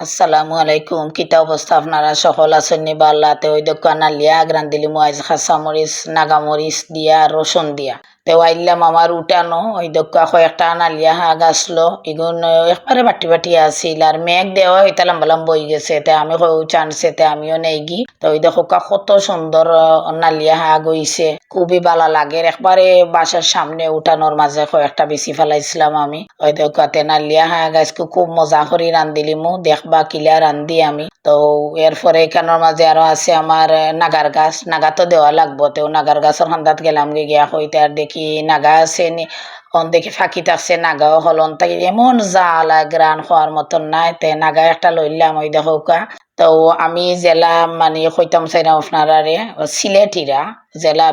আসসালামু আলাইকুম কিতা অবস্থা আপনারা সকল আছেন নি? বাল্লাতে ওই দোকান আলিয়া গ্রান্দিলি দিলি মুয়াজ খাসা মরিচ নাগা মরিচ দিয়া, রসুন দিয়া। তে আইলাম আমার উঠানো, ওই দোকা কয়েকটা নালিয়া হাগ আসলো এগুন একবারে বাটি বাটি আসিল আর মেঘ দেওয়া হইতে লম্বা হয়ে গেছে। তে আমি চানছে তে আমিও নেই গি তো ওই দেখোকা কত সুন্দর নালিয়া হা হইছে খুবই ভালো লাগে একবারে বাসার সামনে উঠানোর মাঝে কয়েকটা বেশি ফেলাইছিলাম আমি। ওই দোকাতে নালিয়া হাগ আজকে খুব মজা করে রান্ধিলি মু, দেখবা কিলা রান্ধি আমি। তো এরপরে এখানের মাঝে আরও আছে আমার নাগার গাছ। নাগা তো দেওয়া লাগবো। তো নাগার গাছের খান্দাত গেলাম গিয়া হইতে আর দেখি নাগা আছে অন দেখি ফাঁকি থাকছে নাগাও হলন তাই এমন জাল গ্রান হওয়ার মতন নাই, তে নাগা একটা লইলাম, ওই দেখো তো আমি জেলা মানে কইতাম চাইলাম আপনারা রে সিলেটিরা, জেলা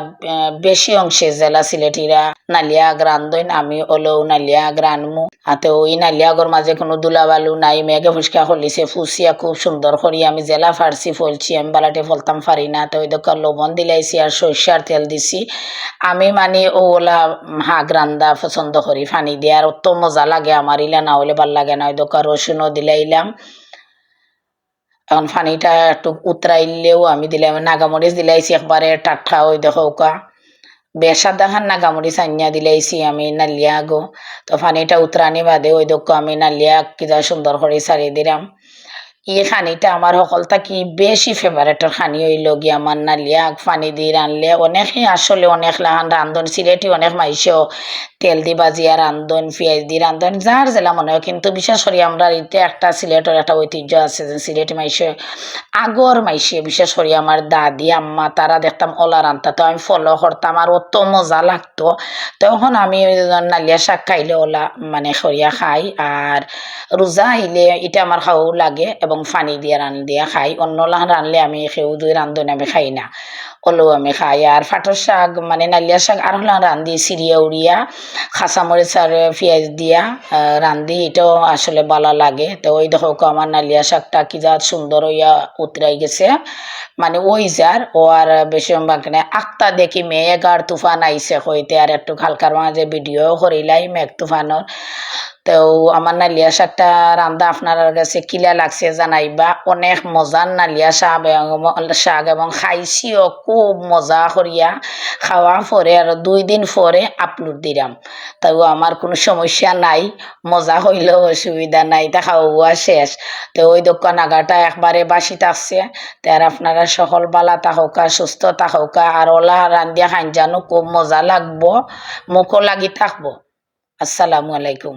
বেশি অংশে জেলা সিলেটিরা, নালিয়া গ্রান দইন আমি ওলেও নালিয়া গ্রানমু হাতে ওই নালিয়াগর মাঝে কোনো দুলাবালু নাই, মেঘে ফুসকা হলিছে, ফুসিয়া খুব সুন্দর করি। আমি জেলা ফারসি ফলছি, আমি বালাটে ফলতাম পারি না, তো ওই দোকান লবণ দিলাইছি আর সর্ষার তেল দিছি। আমি মানে ওলা হাগ রান্দা পছন্দ করি, ফানি দিয়ে, আর অত মজা লাগে আমার, ইলা না হলে ভালো লাগে না, ওই দোকান রসুনও দিলাইলাম। এখন ফানিটা একটু উতরাইলেও আমি দিলাম নাগামরিচ দিলাইছি একবারে টাটকা ওই দেখো কা। বেসার দেখান নাগামরিচ আনিয়া দিলাইছি আমি নালিয়া গো। তো ফানিটা উতরানি বাদে ওই দেখো আমি নালিয়া কিতা সুন্দর করে সারি দিলাম এই খানিটা আমার সকল থাকি বেশি ফেভারেটের খানি হইল গিয়ে আমার নালিয়া ফানি দিয়ে রানলে অনেকে আসলে অনেক লাহান রান্ধন সিলেটি অনেক মাইসেও তেল দি বাজিয়া রান্ধন, পেঁয়াজ দি রান্ধন, যার জেলা মনে হয়। কিন্তু বিশেষ করে আমরা এটা একটা সিলেটের একটা ঐতিহ্য আছে যে সিলেটি মাইসে, আগর মাইসে বিশেষ করে আমার দাদি, আম্মা, তারা দেখতাম ওলা রান্তা। তো আমি ফলো করতাম আর অত মজা লাগতো। তখন আমি নালিয়া শাক খাইলে ওলা মানে সরিয়া খাই আর রোজা আহিলে এটা আমার খাও লাগে এবং পানি দিয়ে রান দিয়া খাই। অন্য লাহান রানলে আমি সেও দুই রান্ধন আমি খাই না। ওলেও আমি খাই। আর ফাটর শাক মানে নালিয়া শাক আর হলাম রান্ধি সিরিয়া উড়িয়া খাঁচামরিচ আর পেঁয়াজ দিয়া রান্ধি এটাও আসলে ভালো লাগে। তো ওই দেখো আমার নালিয়া শাকটা কি যা সুন্দর হইয়া উতরাই গেছে। মানে ওই যার ও আর বেশি মানে আক্তা দেখি মেঘ আর তুফান আইসে হইতে আর একটু হালকার মাঝে ভিডিও করিলাই মেঘ তুফানোর তো আমার নালিয়া শাকটা রান্দা আপনার কাছে কিলা লাগছে জানাইবা। অনেক মজার নালিয়া এবং শাক এবং খাইছিও, খুব মজা করিয়া খাওয়া পরে আর দুই দিন পরে আপলোড দিলাম তাও আমার কোনো সমস্যা নাই, মজা হইলেও অসুবিধা নাই, তা খাওয়া শেষ। তো ওই দোকান আগাটা একবারে বাসি থাকছে তার আপনারা সকল বালা তাহকা সুস্থ তাহকা আর ওলা রান্দিয়া খাইন জানো খুব মজা লাগবো মুখও লাগি থাকব। আসসালামু আলাইকুম।